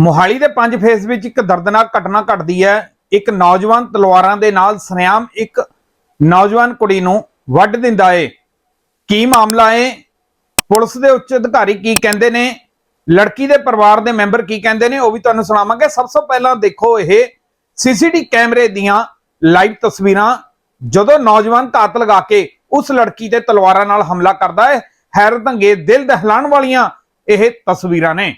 ਮੋਹਾਲੀ ਦੇ ਪੰਜ ਫੇਸ ਵਿੱਚ ਇੱਕ ਦਰਦਨਾਕ ਘਟਨਾ ਘਟਦੀ ਹੈ। ਇੱਕ ਨੌਜਵਾਨ ਤਲਵਾਰਾਂ ਦੇ ਨਾਲ ਸਨਿਆਮ ਇੱਕ ਨੌਜਵਾਨ ਕੁੜੀ ਨੂੰ ਵੱਢ ਦਿੰਦਾ ਏ। ਕੀ ਮਾਮਲਾ ਏ? ਪੁਲਿਸ ਦੇ ਉੱਚ ਅਧਿਕਾਰੀ ਕੀ ਕਹਿੰਦੇ ਨੇ? ਲੜਕੀ ਦੇ ਪਰਿਵਾਰ ਦੇ ਮੈਂਬਰ ਕੀ ਕਹਿੰਦੇ ਨੇ? ਉਹ ਵੀ ਤੁਹਾਨੂੰ ਸੁਣਾਵਾਂਗੇ। ਸਭ ਤੋਂ ਪਹਿਲਾਂ ਦੇਖੋ ਇਹ ਸੀਸੀਟੀ ਕੈਮਰੇ ਦੀਆਂ ਲਾਈਵ ਤਸਵੀਰਾਂ। ਜਦੋਂ ਨੌਜਵਾਨ ਧਾਤ ਲਗਾ ਕੇ ਉਸ ਲੜਕੀ ਤੇ ਤਲਵਾਰਾਂ ਨਾਲ ਹਮਲਾ ਕਰਦਾ ਹੈ ਹੈਰਤ ਅੰਗੇਜ਼ ਦਿਲ ਦਹਿਲਾਣ ਵਾਲੀਆਂ ਇਹ ਤਸਵੀਰਾਂ ਨੇ।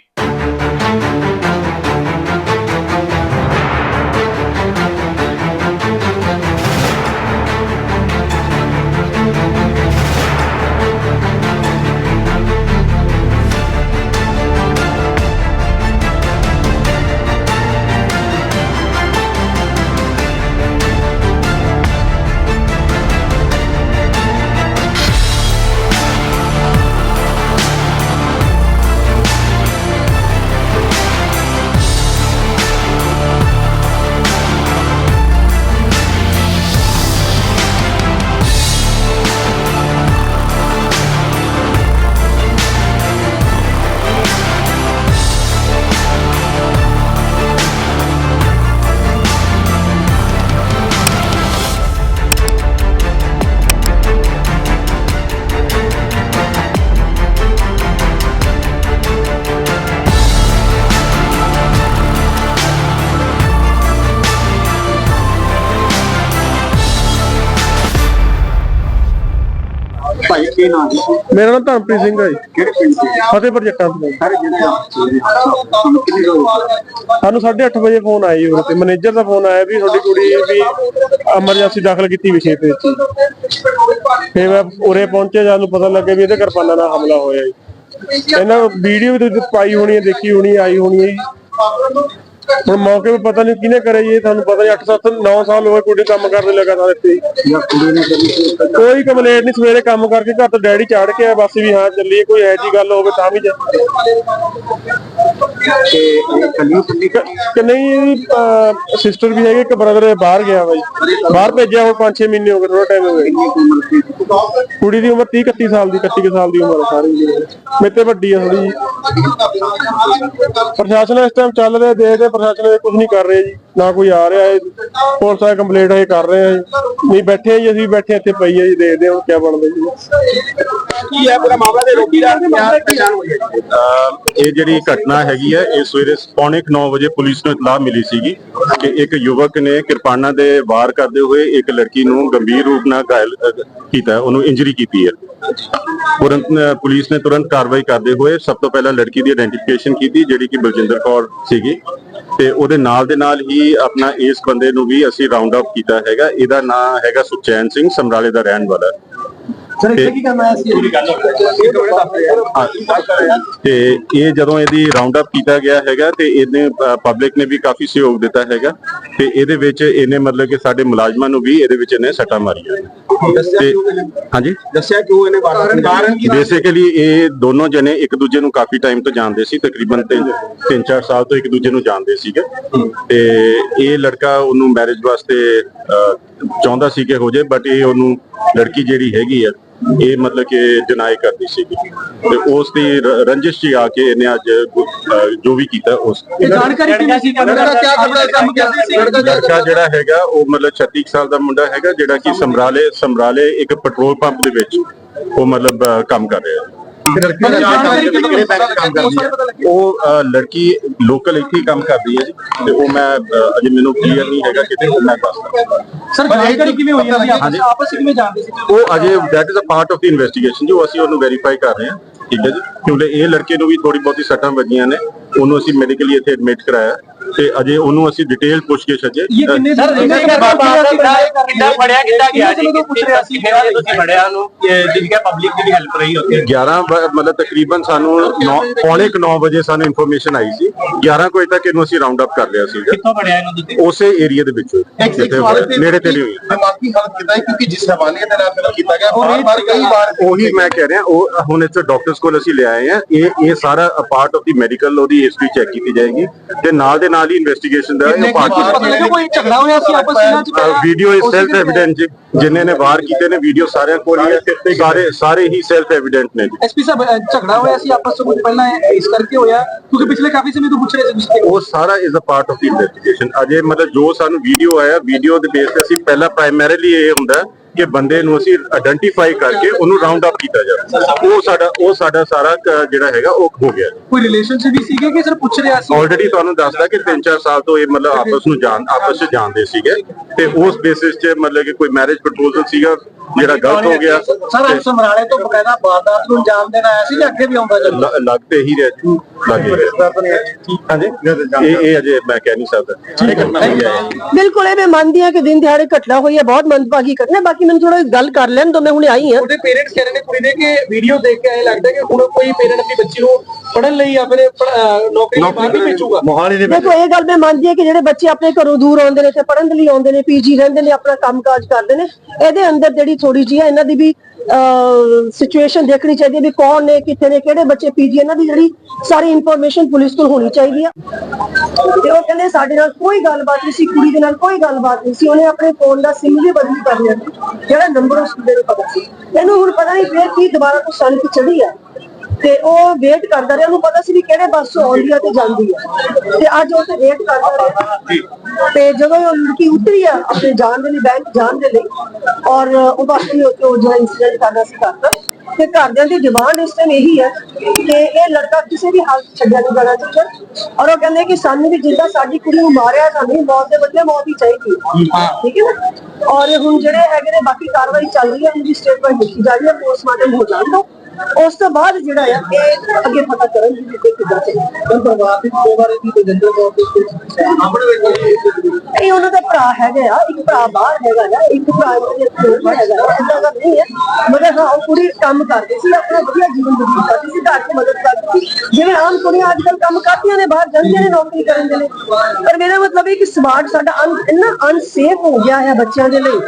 ਭਾਈ ਕੀ ਨਾਮ ਹੈ ਮੇਰਾ ਨਾਮ ਧਰਮਪ੍ਰੀਤ ਸਿੰਘ ਹੈ ਜੀ। ਕਿਹੜੇ ਪਿੰਡ ਦੇ ਫਤਿਹਪੁਰ ਜੱਟਾਂ ਤੋਂ। ਸਾਰੇ ਜਿਹੜੇ ਸਾਨੂੰ 8:30 ਵਜੇ ਫੋਨ ਆਇਆ ਜੀ ਉਰੇ ਤੇ। ਮੈਨੇਜਰ ਦਾ ਫੋਨ ਆਇਆ ਵੀ ਤੁਹਾਡੀ ਕੁੜੀ ਵੀ ਐਮਰਜੈਂਸੀ ਦਾਖਲ ਕੀਤੀ ਵਿਸ਼ੇ ਤੇ। ਫਿਰ ਮੈਂ ਉਰੇ ਪਹੁੰਚੇ ਜਦ ਨੂੰ ਪਤਾ ਲੱਗਿਆ ਵੀ ਇਹਦੇ ਕਿਰਪਾਨਾਂ ਨਾਲ ਹਮਲਾ ਹੋਇਆ ਜੀ। ਇਹਨਾਂ ਵੀਡੀਓ ਵੀ ਤੁਸੀਂ ਪਾਈ ਹੋਣੀ ਹੈ ਦੇਖੀ ਹੋਣੀ ਆਈ ਹੋਣੀ ਹੈ ਜੀ। ਹੁਣ ਮੌਕੇ 'ਤੇ ਪਤਾ ਨਹੀਂ ਕਿਹਨੇ ਕਰਿਆ ਜੀ ਇਹ ਤੁਹਾਨੂੰ ਪਤਾ ਨਹੀਂ 8 7 9 ਸਾਲ ਹੋਏ ਕੁੜੀ ਕੰਮ ਕਰਦੇ ਲਗਾਤਾਰ ਇੱਥੇ ਤਾਂ ਕੋਈ ਕੰਪਲੇਂਟ ਨਹੀਂ ਸਵੇਰੇ ਕੰਮ ਕਰਕੇ ਘਰ ਤੋਂ ਡੈਡੀ ਚਾੜ ਕੇ ਬਸ ਵੀ ਹਾਂ ਚੱਲੀਏ ਕੋਈ ਐ ਜੀ ਗੱਲ ਹੋਵੇ ਤਾਂ ਵੀ ਜਾ ਕਿ ਨਹੀਂ ਸਿਸਟਰ ਵੀ ਹੈਗੀ ਇੱਕ ਬ੍ਰਦਰ ਬਾਹਰ ਗਿਆ ਜੀ। ਬਾਹਰ ਭੇਜਿਆ ਹੁਣ 5-6 ਮਹੀਨੇ ਹੋ ਗਏ ਥੋੜਾ ਟਾਈਮ ਹੋ ਗਿਆ। ਕੁੜੀ ਦੀ ਉਮਰ 30 31 ਸਾਲ ਦੀ 31 ਕੁ ਸਾਲ ਦੀ ਉਮਰ ਹੈ ਸਾਰੀ ਦੀ ਮੇਰੇ ਤੇ ਵੱਡੀ ਆ ਥੋੜੀ ਜੀ। ਪ੍ਰਸ਼ਾਸਨ ਇਸ ਟਾਈਮ ਚੱਲ ਰਿਹਾ ਦੇਖਦੇ ਪ੍ਰਸ਼ਾਸਨ ਇਹ ਕੁਝ ਨਹੀਂ ਕਰ ਰਿਹਾ ਜੀ। ਨਾ ਕੋਈ ਆ ਰਿਹਾ ਹੈ ਪੁਲਿਸ ਆ ਕੰਪਲੀਟ ਹੈ ਕਰ ਰਹੇ ਆ ਜੀ। ਨਹੀਂ ਬੈਠੇ ਜੀ ਅਸੀਂ ਬੈਠੇ ਇੱਥੇ ਪਈ ਆ ਜੀ ਦੇਖਦੇ ਹਾਂ ਹੁਣ ਕੀ ਬਣਦਾ ਜੀ। ਕੀ ਹੈ ਪੂਰਾ ਮਾਮਲਾ ਦੇ ਰੋਗੀ ਦਾ? ਪਛਾਣ ਹੋਈ ਹੈ? ਇਹ ਜਿਹੜੀ ਘਟਨਾ ਹੈਗੀ ਹੈ ਇਹ ਸਵੇਰੇ ਪੌਣੇ 9 ਵਜੇ ਪੁਲਿਸ ਨੂੰ ਇਤਲਾਹ ਮਿਲੀ ਸੀਗੀ ਕਿ ਇੱਕ ਯੁਵਕ ਨੇ ਕਿਰਪਾਨਾਂ ਦੇ ਵਾਰ ਕਰਦੇ ਹੋਏ ਇੱਕ ਲੜਕੀ ਨੂੰ ਗੰਭੀਰ ਰੂਪ ਨਾਲ ਘਾਇਲ ਕੀਤਾ ਹੈ, ਉਹਨੂੰ ਇੰਜਰੀ ਕੀਤੀ ਹੈ। ਤੁਰੰਤ ਪੁਲਿਸ ਨੇ ਤੁਰੰਤ ਕਾਰਵਾਈ ਕਰਦੇ ਹੋਏ ਸਭ ਤੋਂ ਪਹਿਲਾਂ ਲੜਕੀ ਦੀ ਆਇਡੈਂਟੀਫਿਕੇਸ਼ਨ ਕੀਤੀ, ਜਿਹੜੀ ਕਿ ਬਲਜਿੰਦਰ ਕੌਰ ਸੀਗੀ। ਤੇ ਉਹਦੇ ਨਾਲ ਦੇ ਨਾਲ ਹੀ ਆਪਣਾ ਇਸ ਬੰਦੇ ਨੂੰ ਵੀ ਅਸੀਂ ਰਾਉਂਡ ਅਪ ਕੀਤਾ ਹੈਗਾ। ਇਹਦਾ ਨਾਮ ਹੈਗਾ ਸੁਚੈਨ ਸਿੰਘ ਸਮਰਾਲੇ ਦਾ ਰਹਿਣ ਵਾਲਾ। ਸਰ ਇੱਥੇ ਕੀ ਕਰਨਾ ਹੈ? ਸੀ ਪੂਰੀ ਗੱਲ ਇਹ ਥੋੜੇ ਦੱਸ ਰਹੇ ਆ। ਤੇ ਇਹ ਜਦੋਂ ਇਹਦੀ ਰਾਉਂਡ ਅਪ ਕੀਤਾ ਗਿਆ ਹੈਗਾ ਤੇ ਇਹਨੇ ਪਬਲਿਕ ਨੇ ਵੀ ਕਾਫੀ ਸਹਿਯੋਗ ਦਿੱਤਾ ਹੈਗਾ। ਤੇ ਇਹਦੇ ਵਿੱਚ ਇਹਨੇ ਮਤਲਬ ਕਿ ਸਾਡੇ ਮੁਲਾਜ਼ਮਾਂ ਨੂੰ ਵੀ ਇਹਦੇ ਵਿੱਚ ਇਹਨੇ ਸੱਟਾਂ ਮਾਰੀਆਂ। ਤੇ? ਹਾਂਜੀ? ਦੱਸਿਆ ਕਿਉਂ ਇਹਨੇ ਕਾਰਨ ਕਾਰਨ ਕੀ? ਬੇਸਿਕਲੀ ਇਹ ਦੋਨੋਂ ਜਣੇ ਇੱਕ ਦੂਜੇ ਨੂੰ ਕਾਫੀ ਟਾਈਮ ਤੋਂ ਜਾਣਦੇ ਸੀ ਤਕਰੀਬਨ 3-4 ਸਾਲ ਤੋਂ ਇੱਕ ਦੂਜੇ ਨੂੰ ਜਾਣਦੇ ਸੀਗੇ। ਤੇ ਇਹ ਲੜਕਾ ਉਹਨੂੰ ਮੈਰਿਜ ਵਾਸਤੇ ਚਾਹੁੰਦਾ ਸੀ ਕਿ ਹੋ ਜਾਏ ਬਟ ਇਹ ਉਹਨੂੰ ਲੜਕੀ ਜਿਹੜੀ ਹੈਗੀ ਆ ਇਹ ਮਤਲਬ ਕਿ ਡਿਨਾਈ ਕਰਦੀ ਸੀਗੀ। ਤੇ ਉਸ ਦੀ ਰ- ਰੰਜਿਸ਼ ਹੀ ਆ ਕੇ ਇਹਨੇ ਅੱਜ ਅਹ, ਜੋ ਵੀ ਕੀਤਾ ਉਸ ਜਾਣਕਾਰੀ ਕਿੰਨੀ ਸੀ? ਲੜਕਾ ਕੀ ਖਬਰ ਕੰਮ ਕਰਦੀ ਸੀ? ਲੜਕਾ ਜਿਹੜਾ ਹੈਗਾ ਉਹ ਮਤਲਬ 36 ਕੁ ਸਾਲ ਦਾ ਮੁੰਡਾ ਹੈਗਾ ਜਿਹੜਾ ਕਿ ਸਮਰਾਲੇ ਸਮਰਾਲੇ ਇੱਕ ਪੈਟਰੋਲ ਪੰਪ ਦੇ ਵਿੱਚ ਉਹ ਮਤਲਬ ਅਹ, ਕੰਮ ਕਰ ਰਿਹਾ। ਹੈ ਜਾਣਕਾਰੀ ਕਿਹੜੇ ਬੈਂਕ ਕੰਮ ਕਰਦੀ ਹੈ। ਉਹ ਲੜਕੀ ਲੋਕਲ ਇੱਥੇ ਹੀ ਕੰਮ ਕਰਦੀ ਹੈ ਜੀ ਤੇ ਉਹ ਮੈਂ ਅਜੇ ਮੈਨੂੰ ਕਲੀਅਰ ਨਹੀਂ ਹੈਗਾ ਕਿਤੇ ਉਹ ਮੈਂ ਦੱਸਦਾ ਸਰ ਜਾਣਕਾਰੀ ਕਿਵੇਂ ਹੋਈ ਹੈ? ਆਪਸ ਵਿੱਚ ਕਿਵੇਂ ਜਾਣਦੇ ਸੀ? ਉਹ ਅਜੇ that is a part of the investigation ਜੋ ਅਸੀਂ ਉਹਨੂੰ ਵੈਰੀਫਾਈ ਕਰ ਰਹੇ ਹਾਂ। ਠੀਕ ਹੈ ਜੀ। ਕਿਉਂਕਿ ਇਹ ਲੜਕੇ ਨੂੰ ਵੀ ਥੋੜੀ ਬਹੁਤੀ ਸੱਟਾਂ ਵੱਜੀਆਂ ਨੇ ਉਹਨੂੰ ਅਸੀਂ ਮੈਡੀਕਲੀ ਇੱਥੇ ਐਡਮਿਟ ਕਰਾਇਆ ਤੇ ਅਜੇ ਉਹਨੂੰ ਅਸੀਂ ਡਿਟੇਲ ਪੁੱਛਗਿੱਛ ਅਜੇ ਇਹ ਕਿੰਨੇ ਸਰ ਕਿੱਦਾਂ ਫੜਿਆ ਕਿੱਦਾਂ ਗਿਆ ਜੀ? ਪੁੱਛ ਰਿਹਾ ਸੀ? ਕਿਹੜਾ ਤੁਸੀਂ ਫੜਿਆ ਉਹਨੂੰ ਜਿਸ ਕਿ ਪਬਲਿਕ ਦੀ ਵੀ ਹੈਲਪ ਰਹੀ ਉੱਥੇ? 11 ਵ- ਮਤਲਬ ਤਕਰੀਬਨ ਸਾਨੂੰ ਪੌਣੇ 9 ਵਜੇ ਸਾਨੂੰ ਇਨਫੋਰਮੇਸ਼ਨ ਆਈ ਸੀ। 11 ਵਜੇ ਤੱਕ ਇਹਨੂੰ ਅਸੀਂ ਰਾਉਂਡ ਅਪ ਕਰ ਲਿਆ ਸੀ। ਕਿੱਥੋਂ ਫੜਿਆ ਇਹਨੂੰ ਤੁਸੀਂ? ਉਸੇ ਏਰੀਆ ਦੇ ਵਿੱਚੋਂ ਜਿੱਥੇ ਨੇੜੇ ਤੇ ਨਹੀਂ ਹੋਈ। ਦਿਮਾਗੀ ਹਾਲਤ ਕਿਦਾਂ ਕਿਉਂਕਿ ਜਿਸ ਹਵਾਲੇ ਦੇ ਨਾਲ ਕੀਤਾ ਗਿਆ ਬਾਰ ਬਾਰ ਕਈ ਵਾਰ ਉਹੀ ਮੈਂ ਕਹਿ ਰਿਹਾ ਉਹ ਹੁਣ ਇੱਥੇ ਡਾਕਟਰਸ ਕੋਲ ਅਸੀਂ ਲਿਆਏ ਆਏ ਆ। ਇਹ ਇਹ ਸਾਰਾ ਪਾਰਟ ਆਫ ਦੀ ਮੈਡੀਕਲ ਉਹਦੀ ਹਿਸਟਰੀ ਚੈੱਕ ਕੀਤੀ ਜਾਏਗੀ। ਤੇ ਨਾਲ ਦੇ ਨਾਲ ਹੀ ਇਨਵੈਸਟੀਗੇਸ਼ਨ ਦਾ ਇਹ ਪਾਰਟ ਪਤਾ ਲੱਗਾ ਕੋਈ ਝਗੜਾ ਹੋਇਆ ਸੀ ਆਪਸ ਵਿੱਚ? ਵੀਡੀਓ ਇਸ ਸੈਲਫ ਐਵੀਡੈਂਟ ਜਿਨ੍ਹਾਂ ਨੇ ਵਾਰ ਕੀਤੇ ਨੇ ਵੀਡੀਓ ਸਾਰਿਆਂ ਕੋਲ ਹੀ ਹੈ ਸਾਰੇ ਸਾਰੇ ਹੀ ਸੈਲਫ ਐਵੀਡੈਂਟ ਨੇ ਜੀ। ਐਸਪੀ ਸਾਹਿਬ ਝਗੜਾ ਹੋਇਆ ਸੀ ਆਪਸ ਵਿੱਚ ਪਹਿਲਾਂ ਇਸ ਕਰਕੇ ਹੋਇਆ। ਕਿਉਂਕਿ ਪਿਛਲੇ ਕਾਫੀ ਸਮੇਂ ਤੋਂ ਪੁੱਛ ਰਹੇ ਸੀ ਉਹ ਸਾਰਾ is a part of the investigation ਅਜੇ ਮਤਲਬ ਜੋ ਸਾਨੂੰ ਵੀਡੀਓ ਆਇਆ ਵੀਡੀਓ ਦੇ ਬੇਸ ਤੇ ਅਸੀਂ ਪਹਿਲਾਂ ਪ੍ਰਾਇਮਰੀਲੀ ਇਹ ਹੁੰਦਾ ਕਿ ਬੰਦੇ ਨੂੰ ਅਸੀਂ ਆਇਡੈਂਟੀਫਾਈ ਕਰਕੇ ਉਹਨੂੰ ਰਾਉਂਡ ਅਪ ਕੀਤਾ ਜਾਵੇ। ਉਹ ਸਾਡਾ ਉਹ ਸਾਡਾ ਸਾਰਾ ਜਿਹੜਾ ਹੈਗਾ ਉਹ ਹੋ ਗਿਆ। ਕੋਈ ਰਿਲੇਸ਼ਨਸ਼ਿਪ ਵੀ ਸੀਗੇ ਕਿ ਸਿਰ ਪੁੱਛ ਰਿਹਾ ਸੀ? ਆਲਰੇਡੀ ਤੁਹਾਨੂੰ ਦੱਸਦਾ ਕਿ 3-4 ਸਾਲ ਤੋਂ ਇਹ ਮਤਲਬ ਆਪਸ ਨੂੰ ਜਾਣ ਆਪਸ ਵਿੱਚ ਜਾਣਦੇ ਸੀਗੇ। ਤੇ ਉਸ ਬੇਸਿਸ 'ਚ ਮਤਲਬ ਕਿ ਕੋਈ ਮੈਰਿਜ ਪ੍ਰਪੋਜ਼ਲ ਸੀਗਾ ਜਿਹੜਾ ਗਲਤ ਹੋ ਗਿਆ ਸਰ ਤੇ ਆਪ ਸਮਰਾਲੇ ਤੋਂ ਬਕਾਇਦਾ ਵਾਰਦਾਤ ਨੂੰ ਅੰਜਾਮ ਦੇਣ ਆਇਆ ਸੀ ਜਾਂ ਅੱਗੇ ਵੀ ਆਉਂਦਾ ਚੱਲ ਲ- ਲੱਗ ਤੇ ਹੀ ਰਿਹਾ ਜੀ। ਲੱਗ ਹੀ ਰਿਹਾ। ਹਾਂਜੀ? ਇਹ ਇਹ ਅਜੇ ਮੈਂ ਕਹਿ ਨਹੀਂ ਸਕਦਾ। ਬਿਲਕੁਲ ਇਹ ਮੈਂ ਮੰਨਦੀ ਹਾਂ ਕਿ ਦਿਨ ਦਿਹਾੜੇ ਘਟਨਾ ਹੋਈ ਹੈ ਬਹੁਤ ਮੰਦਭਾਗੀ ਘਟਨਾ ਹੈ। ਬਾਕੀ ਮੈਨੂੰ ਥੋੜਾ ਗੱਲ ਕਰ ਲੈਣ ਦੋ ਮੈਂ ਹੁਣੇ ਆਈ ਹਾਂ। ਉਹਦੇ ਪੇਰੈਂਟਸ ਕਹਿ ਰਹੇ ਨੇ ਕੁੜੀ ਦੇ ਕਿ ਵੀਡੀਓ ਦੇਖ ਕੇ ਐ ਲੱਗਦਾ ਕਿ ਹੁਣ ਕੋਈ ਪੇਰੈਂਟ ਆਪਣੀ ਬੱਚੀ ਨੂੰ ਪੜਨ ਲਈ ਜਾਂ ਫਿਰ ਪੜ੍ਹ- ਅਹ ਨੌਕਰੀ ਲਈ ਬਾਹਰ ਨਹੀਂ ਭੇਜੂਗਾ? ਮੋਹਾਲੀ ਦੇ ਵਿੱਚ। ਦੇਖੋ ਇਹ ਗੱਲ ਮੈਂ ਮੰਨਦੀ ਹਾਂ ਕਿ ਜਿਹੜੇ ਬੱਚੇ ਆਪਣੇ ਘਰੋਂ ਦੂਰ ਆਉਂਦੇ ਨੇ ਤੇ ਪੜਨ ਦੇ ਲਈ ਆਉਂਦੇ ਨੇ ਪੀਜੀ ਰਹਿੰਦੇ ਨੇ ਆਪਣਾ ਕੰਮਕਾਜ ਕਰਦੇ ਨੇ ਇਹਦੇ ਅੰਦਰ ਜਿਹੜੀ ਥੋੜੀ ਜਿਹੀ ਹੈ ਇਹਨਾਂ ਦੀ ਵੀ ਸਿਚੁਏਸ਼ਨ ਦੇਖਣੀ ਚਾਹੀਦੀ ਹੈ ਵੀ ਕੌਣ ਨੇ ਕਿੱਥੇ ਨੇ ਕਿਹੜੇ ਬੱਚੇ ਪੀਜੀ ਇਹਨਾਂ ਦੀ ਜਿਹੜੀ ਸਾਰੀ ਇਨਫੋਰਮੇਸ਼ਨ ਪੁਲਿਸ ਕੋਲ ਹੋਣੀ ਚਾਹੀਦੀ ਆ। ਤੇ ਉਹ ਕਹਿੰਦੇ ਸਾਡੇ ਨਾਲ ਕੋਈ ਗੱਲਬਾਤ ਨਹੀਂ ਸੀ ਕੁੜੀ ਦੇ ਨਾਲ ਕੋਈ ਗੱਲਬਾਤ ਨਹੀਂ ਸੀ ਉਹਨੇ ਆਪਣੇ ਫੋਨ ਦਾ ਸਿਮ ਵੀ ਬਦਲੀ ਕਰ ਲਿਆ ਸੀ, ਜਿਹੜਾ ਨੰਬਰ ਉਸ ਕੁੜੀ ਨੂੰ ਪਤਾ ਸੀ। ਇਹਨੂੰ ਹੁਣ ਪਤਾ ਨਹੀਂ ਫੇਰ ਕੀ ਦੁਬਾਰਾ ਤੋਂ ਸਨ ਕਿ ਚੜੀ ਆ। ਤੇ ਉਹ ਵੇਟ ਕਰਦਾ ਰਿਹਾ ਉਹਨੂੰ ਪਤਾ ਸੀ ਵੀ ਕਿਹੜੇ ਬੱਸ ਆਉਂਦੀ ਆ ਤੇ ਜਾਂਦੀ ਆ। ਤੇ ਅੱਜ ਉਹ ਤੇ ਵੇਟ ਕਰਦਾ ਰਿਹਾ। ਤੇ ਜਦੋਂ ਉਹ ਲੜਕੀ ਉਤਰੀ ਆ ਆਪਣੇ ਜਾਣ ਦੇ ਲਈ ਬੈਂਕ ਜਾਣ ਦੇ ਲਈ ਔਰ ਉਹ ਵਾਕਈ ਉੱਥੇ ਉਹ ਜਿਹੜਾ ਇਨਸੀਡੈਂਟ ਕਰਦਾ ਸੀ ਕਰਦਾ ਤੇ ਘਰਦਿਆਂ ਦੀ ਡਿਮਾਂਡ ਇਸ ਟਾਈਮ ਇਹੀ ਹੈ ਕਿ ਇਹ ਲੜਕਾ ਕਿਸੇ ਵੀ ਹਾਲਤ ਛੱਡਿਆ ਨਹੀਂ ਜਾਣਾ ਚਾਹੀਦਾ। ਔਰ ਉਹ ਕਹਿੰਦੇ ਕਿ ਸਾਨੂੰ ਵੀ ਜਿੱਦਾਂ ਸਾਡੀ ਕੁੜੀ ਨੂੰ ਮਾਰਿਆ ਸਾਨੂੰ ਮੌਤ ਦੇ ਬਦਲੇ ਮੌਤ ਹੀ ਚਾਹੀਦੀ ਹੈ ਠੀਕ ਹੈ ਨਾ? ਔਰ ਹੁਣ ਜਿਹੜੇ ਹੈਗੇ ਨੇ ਬਾਕੀ ਕਾਰਵਾਈ ਚੱਲ ਰਹੀ ਹੈ ਉਹਦੀ ਸਟੇਟਮੈਂਟ ਲਿਖੀ ਜਾ ਰਹੀ ਹੈ ਪੋਸਟਮਾਰਟਮ ਹੋ ਜਾਣ ਉਸ ਤੋਂ ਬਾਅਦ ਜਿਹੜਾ ਆ ਇਹ ਅੱਗੇ ਪਤਾ ਕਰਨ ਦੀ ਕਿ ਕਿੱਦਾਂ ਚਾਹੀਦਾ ਪਰਿਵਾਰ ਦੇ ਦੋ ਬਾਰੇ ਦੀ ਕੋਈ ਜਨਰਲ ਤੌਰ ਤੇ ਆਪਣੇ ਵਿੱਚ ਇਹ ਉਹਨਾਂ ਦਾ ਭਰਾ ਹੈਗਾ ਆ ਇੱਕ ਭਰਾ ਬਾਹਰ ਹੈਗਾ ਆ ਇੱਕ ਭਰਾ ਉਹਦੇ ਕੋਲ ਹੈਗਾ ਇਦਾਂ ਦਾ ਨਹੀਂ ਹੈ ਮਗਰ ਹਾਂ ਉਹ ਕੁੜੀ ਕੰਮ ਕਰਦੀ ਸੀ ਆਪਣਾ ਵਧੀਆ ਜੀਵਨ ਬਤੀਤ ਕਰਦੀ ਸੀ ਘਰ 'ਚ ਮਦਦ ਕਰਦੀ ਸੀ। ਜਿਵੇਂ ਆਮ ਕੁੜੀਆਂ ਅੱਜ ਕੱਲ ਕੰਮ ਕਰਦੀਆਂ ਨੇ ਬਾਹਰ ਜਾਂਦੀਆਂ ਨੇ ਨੌਕਰੀ ਕਰਨ ਦੇ ਲਈ। ਪਰ ਮੇਰਾ ਮਤਲਬ ਇਹ ਕਿ ਸਮਾਜ ਸਾਡਾ ਇੰਨਾ ਅਨਸੇਫ ਹੋ ਗਿਆ ਹੈ ਬੱਚਿਆਂ ਦੇ ਲਈ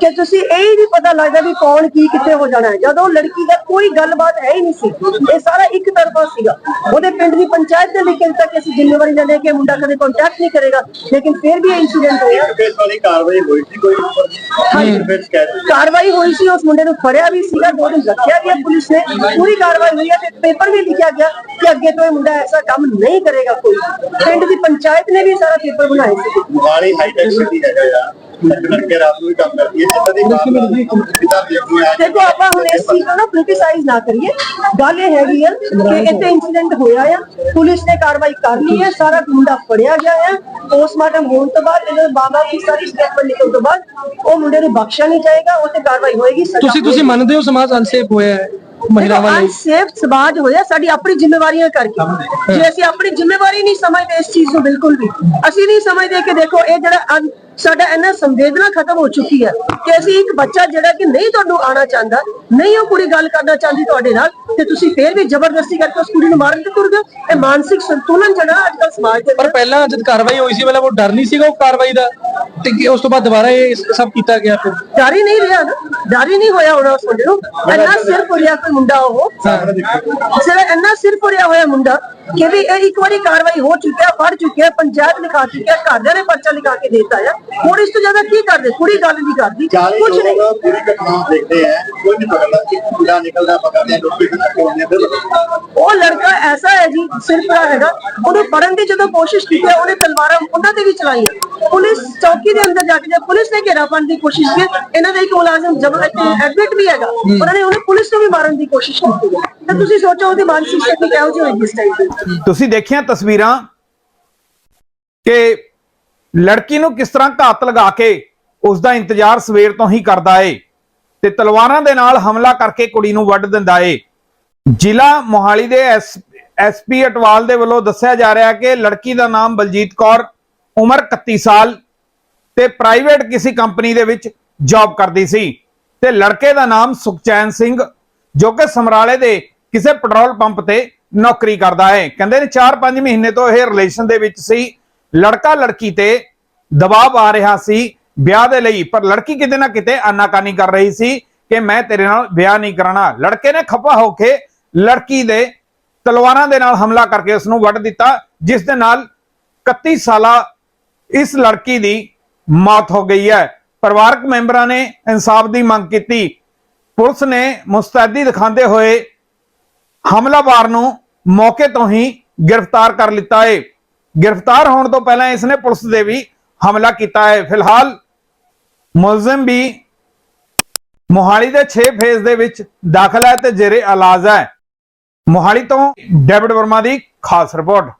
ਕਿ ਤੁਸੀਂ ਇਹ ਹੀ ਨਹੀਂ ਪਤਾ ਲੱਗਦਾ ਵੀ ਕੌਣ ਕੀ ਕਿੱਥੇ ਹੋ ਜਾਣਾ ਹੈ। ਜਦੋਂ ਲੜਕੀ ਦਾ ਕੋਈ ਗੱਲਬਾਤ ਹੈ ਹੀ ਨਹੀਂ ਸੀ। ਇਹ ਸਾਰਾ ਇੱਕ ਤਰਫਾ ਸੀਗਾ। ਉਹਦੇ ਪਿੰਡ ਦੀ ਪੰਚਾਇਤ ਨੇ ਲਿਖਿਆ ਤੱਕ ਅਸੀਂ ਜ਼ਿੰਮੇਵਾਰੀ ਲੈ ਲੈ ਕੇ ਮੁੰਡਾ ਕਦੇ ਕੰਟੈਕਟ ਨਹੀਂ ਕਰੇਗਾ ਲੇਕਿਨ ਫਿਰ ਵੀ ਇਹ ਇਨਸੀਡੈਂਟ ਹੋਇਆ। ਬੇਸ ਵਾਲੀ ਕਾਰਵਾਈ ਹੋਈ ਸੀ ਕੋਈ? ਫਿਰ ਕਾਰਵਾਈ ਹੋਈ ਸੀ ਉਸ ਮੁੰਡੇ ਨੂੰ ਫੜਿਆ ਵੀ ਸੀਗਾ ਦੋ ਦਿਨ ਰੱਖਿਆ ਗਿਆ ਪੁਲਿਸ ਨੇ। ਪੂਰੀ ਕਾਰਵਾਈ ਹੋਈ ਹੈ ਤੇ ਪੇਪਰ ਵੀ ਲਿਖਿਆ ਗਿਆ ਕਿ ਅੱਗੇ ਤੋਂ ਇਹ ਮੁੰਡਾ ਐਸਾ ਕੰਮ ਨਹੀਂ ਕਰੇਗਾ ਕੋਈ। ਪਿੰਡ ਦੀ ਪੰਚਾਇਤ ਨੇ ਵੀ ਸਾਰਾ ਪੇਪਰ ਬਣਾਏ ਸੀ। ਹੈਗਾ ਲੜਕੇ ਰਾਤ ਨੂੰ ਵੀ ਕੰਮ ਕਰਦੀ ਹੈ। ਜਿੱਦਾਂ ਦੀ ਬਾਤ ਪਿਤਾ ਦੇਖੋ ਆ ਦੇਖੋ ਆਪਾਂ ਹੁਣ ਇਸ ਚੀਜ਼ ਨੂੰ ਨਾ ਕ੍ਰਿਟਿਸਾਈਜ਼ ਨਾ ਕਰੀਏ। ਗੱਲ ਇਹ ਹੈਗੀ ਆ ਕਿ ਇੱਥੇ ਇਨਸੀਡੈਂਟ ਹੋਇਆ ਆ। ਪੁਲਿਸ ਨੇ ਕਾਰਵਾਈ ਕਰ ਲਈ ਹੈ ਸਾਰਾ ਮੁੰਡਾ ਫੜਿਆ ਗਿਆ ਹੈ ਪੋਸਟਮਾਰਟਮ ਹੋਣ ਤੋਂ ਬਾਅਦ ਇਹਨਾਂ ਬਾਬਾ ਦੀ ਸਾਰੀ ਸਟੇਟਮੈਂਟ ਲਿਖਣ ਤੋਂ ਬਾਅਦ ਉਹ ਮੁੰਡੇ ਨੂੰ ਬਖਸ਼ਿਆ ਨਹੀਂ ਜਾਏਗਾ ਉਹ ਤੇ ਕਾਰਵਾਈ ਹੋਏਗੀ ਸਜ਼ਾ ਤੁਸੀਂ ਤੁਸੀਂ ਮੰਨਦੇ ਹੋ ਸਮਾਜ ਅਨਸੇਫ ਹੋਇਆ ਹੈ ਮਹਿਲਾਵਾਂ ਲਈ? ਸੇਫ ਸਮਾਜ ਹੋਇਆ ਸਾਡੀ ਆਪਣੀ ਜ਼ਿੰਮੇਵਾਰੀਆਂ ਕਰਕੇ। ਜੇ ਅਸੀਂ ਆਪਣੀ ਜ਼ਿੰਮੇਵਾਰੀ ਨਹੀਂ ਸਮਝਦੇ ਇਸ ਚੀਜ਼ ਨੂੰ ਬਿਲਕੁਲ ਵੀ ਅਸੀਂ ਨਹੀਂ ਸਮਝਦੇ ਕਿ ਦੇਖੋ ਇਹ ਜਿਹੜਾ ਸਾਡਾ ਇੰਨਾ ਸੰਵੇਦਨਾ ਖਤਮ ਹੋ ਚੁੱਕੀ ਹੈ ਕਿ ਅਸੀਂ ਇੱਕ ਬੱਚਾ ਜਿਹੜਾ ਕਿ ਨਹੀਂ ਤੁਹਾਨੂੰ ਆਣਾ ਚਾਹੁੰਦਾ ਨਹੀਂ ਉਹ ਕੁੜੀ ਗੱਲ ਕਰਨਾ ਚਾਹੁੰਦੀ ਤੁਹਾਡੇ ਨਾਲ ਤੇ ਤੁਸੀਂ ਫੇਰ ਵੀ ਜ਼ਬਰਦਸਤੀ ਕਰਕੇ ਉਸ ਕੁੜੀ ਨੂੰ ਮਾਰਨ ਤੇ ਤੁਰ ਗਏ ਇਹ ਮਾਨਸਿਕ ਸੰਤੁਲਨ ਜਿਹੜਾ ਅੱਜ ਕੱਲ੍ਹ ਸਮਾਜ ਦੇ ਪਰ ਪਹਿਲਾਂ ਜਦ ਕਾਰਵਾਈ ਹੋਈ ਸੀ ਮਤਲਬ ਉਹ ਡਰ ਨਹੀਂ ਸੀਗਾ ਉਹ ਕਾਰਵਾਈ ਦਾ। ਤੇ ਕਿ ਉਸ ਤੋਂ ਬਾਅਦ ਦੁਬਾਰਾ ਇਹ ਸਭ ਕੀਤਾ ਗਿਆ ਫਿਰ। ਜਾਰੀ ਨਹੀਂ ਰਿਹਾ ਨਾ। ਜਾਰੀ ਨਹੀਂ ਹੋਇਆ ਹੋਣਾ ਉਸ ਮੁੰਡੇ ਨੂੰ। ਇੰਨਾ ਸਿਰ ਪੁਰਿਆ ਕੋਈ ਮੁੰਡਾ ਉਹ। ਸਿਰ ਇੰਨਾ ਸਿਰ ਪੁਰਿਆ ਹੋਇਆ ਮੁੰਡਾ ਕਿ ਵੀ ਇਹ ਇੱਕ ਵਾਰੀ ਕਾਰਵਾਈ ਹੋ ਚੁੱਕੀ ਹੈ ਫੜ ਚੁੱਕੀ ਹੈ ਪੰਚਾਇਤ ਲਿਖਾ ਚੁੱਕੀ ਹੈ ਘਰਦਿਆਂ ਨੇ ਪਰਚਾ ਲਿਖਾ ਕੇ ਦਿੱਤਾ ਹੈ ਹੁਣ ਇਸ ਤੋਂ ਜ਼ਿਆਦਾ ਕੀ ਕਰਦੇ? ਕੁੜੀ ਗੱਲ ਨਹੀਂ ਕਰਦੀ। ਕੁਝ ਨਹੀਂ। ਪੂਰੀ ਘਟਨਾ ਦੇਖਦੇ ਆ। ਕੋਈ ਨਹੀਂ ਪਕੜਦਾ ਕਿ ਪੂਰਾ ਨਿਕਲਦਾ ਪਕੜਦੇ ਆ ਲੋਕੀ ਵੀ ਪਕੜਦੇ ਆ। ਉਹ ਲੜਕਾ ਐਸਾ ਹੈ ਜੀ ਸਿਰਫਰਾ ਹੈਗਾ। ਉਹਨੂੰ ਫੜਨ ਦੀ ਜਦੋਂ ਕੋਸ਼ਿਸ਼ ਕੀਤੀ ਉਹਨੇ ਤਲਵਾਰਾਂ ਉਹਨਾਂ ਤੇ ਵੀ ਚਲਾਈਆਂ। ਪੁਲਿਸ ਚੌਕੀ ਦੇ ਅੰਦਰ ਜਾ ਕੇ ਜਦ ਪੁਲਿਸ ਨੇ ਘੇਰਾ ਪਾਉਣ ਦੀ ਕੋਸ਼ਿਸ਼ ਕੀਤੀ ਇਹਨਾਂ ਦਾ ਇੱਕ ਮੁਲਾਜ਼ਮ ਜਬਰ ਐਡਮਿਟ ਵੀ ਹੈਗਾ ਉਹਨਾਂ ਨੇ ਉਹਨੇ ਪੁਲਿਸ ਨੂੰ ਵੀ ਮਾਰਨ ਦੀ ਕੋਸ਼ਿਸ਼ ਕੀਤੀ ਤਾਂ ਤੁਸੀਂ ਸੋਚੋ ਉਹਦੀ ਮਾਨਸਿਕ ਸਥਿਤੀ ਕਿਹੋ ਜਿਹੀ ਹੋਏਗੀ ਇਸ ਟਾਈਮ ਤੇ। ਤੁਸੀਂ ਦੇਖੀਆਂ ਤਸਵੀਰਾਂ ਕਿ ਲੜਕੀ ਨੂੰ ਕਿਸ ਤਰ੍ਹਾਂ ਘਾਤ ਲਗਾ ਕੇ ਉਸ ਦਾ ਇੰਤਜ਼ਾਰ ਸਵੇਰ ਤੋਂ ਹੀ ਕਰਦਾ ਏ ਤੇ ਤਲਵਾਰਾਂ ਦੇ ਨਾਲ ਹਮਲਾ ਕਰਕੇ ਕੁੜੀ ਨੂੰ ਵੱਢ ਦਿੰਦਾ ਏ। ਜ਼ਿਲ੍ਹਾ ਮੋਹਾਲੀ ਦੇ ਐਸਪੀ ਅਟਵਾਲ ਦੇ ਵੱਲੋਂ ਦੱਸਿਆ ਜਾ ਰਿਹਾ ਕਿ ਲੜਕੀ ਦਾ ਨਾਮ ਬਲਜੀਤ ਕੌਰ ਉਮਰ 31 ਸਾਲ ਤੇ ਪ੍ਰਾਈਵੇਟ ਕਿਸੇ ਕੰਪਨੀ ਦੇ ਵਿੱਚ ਜੌਬ ਕਰਦੀ ਸੀ। ਤੇ ਲੜਕੇ ਦਾ ਨਾਮ ਸੁਖਚੈਨ ਸਿੰਘ, ਜੋ ਕਿ ਸਮਰਾਲੇ ਦੇ ਕਿਸੇ ਪੈਟਰੋਲ ਪੰਪ ਤੇ ਨੌਕਰੀ ਕਰਦਾ ਹੈ। ਕਹਿੰਦੇ ਨੇ 4-5 ਮਹੀਨੇ ਤੋਂ ਇਹ ਰਿਲੇਸ਼ਨ ਦੇ ਵਿੱਚ ਸੀ। ਲੜਕਾ ਲੜਕੀ ਤੇ ਦਬਾਅ ਆ ਰਿਹਾ ਸੀ ਵਿਆਹ ਦੇ ਲਈ, ਪਰ ਲੜਕੀ ਕਿਤੇ ਨਾ ਕਿਤੇ ਆਨਾਕਾਨੀ ਕਰ ਰਹੀ ਸੀ ਕਿ ਮੈਂ ਤੇਰੇ ਨਾਲ ਵਿਆਹ ਨਹੀਂ ਕਰਾਣਾ ਲੜਕੇ ਨੇ ਖਪਾ ਹੋ ਕੇ ਲੜਕੀ ਦੇ ਤਲਵਾਰਾਂ ਦੇ ਨਾਲ ਹਮਲਾ ਕਰਕੇ ਉਸ ਨੂੰ ਵੱਢ ਦਿੱਤਾ, ਜਿਸ ਦੇ ਨਾਲ 31 ਸਾਲਾ ਇਸ ਲੜਕੀ ਦੀ ਮੌਤ ਹੋ ਗਈ ਹੈ। ਪਰਿਵਾਰਕ ਮੈਂਬਰਾਂ ਨੇ ਇਨਸਾਫ ਦੀ ਮੰਗ ਕੀਤੀ। ਪੁਲਿਸ ਨੇ ਮੁਸਤੈਦੀ ਦਿਖਾਉਂਦੇ ਹੋਏ ਹਮਲਾਵਰ ਨੂੰ ਮੌਕੇ ਤੋਂ ਹੀ ਗ੍ਰਿਫਤਾਰ ਕਰ ਲਿੱਤਾ ਹੈ ਗ੍ਰਿਫਤਾਰ ਹੋਣ ਤੋਂ ਪਹਿਲਾਂ ਇਸ ਨੇ ਪੁਲਿਸ ਦੇ ਵੀ ਹਮਲਾ ਕੀਤਾ ਹੈ ਫਿਲਹਾਲ ਮੁਲਜ਼ਮ ਵੀ ਮੋਹਾਲੀ ਦੇ 6 ਫੇਜ਼ ਦੇ ਵਿੱਚ ਦਾਖਲ ਹੈ ਤੇ ਜੇਰੇ ਇਲਾਜ ਹੈ। ਮੋਹਾਲੀ ਤੋਂ ਡੇਵਿਡ ਵਰਮਾ ਦੀ ਖਾਸ ਰਿਪੋਰਟ।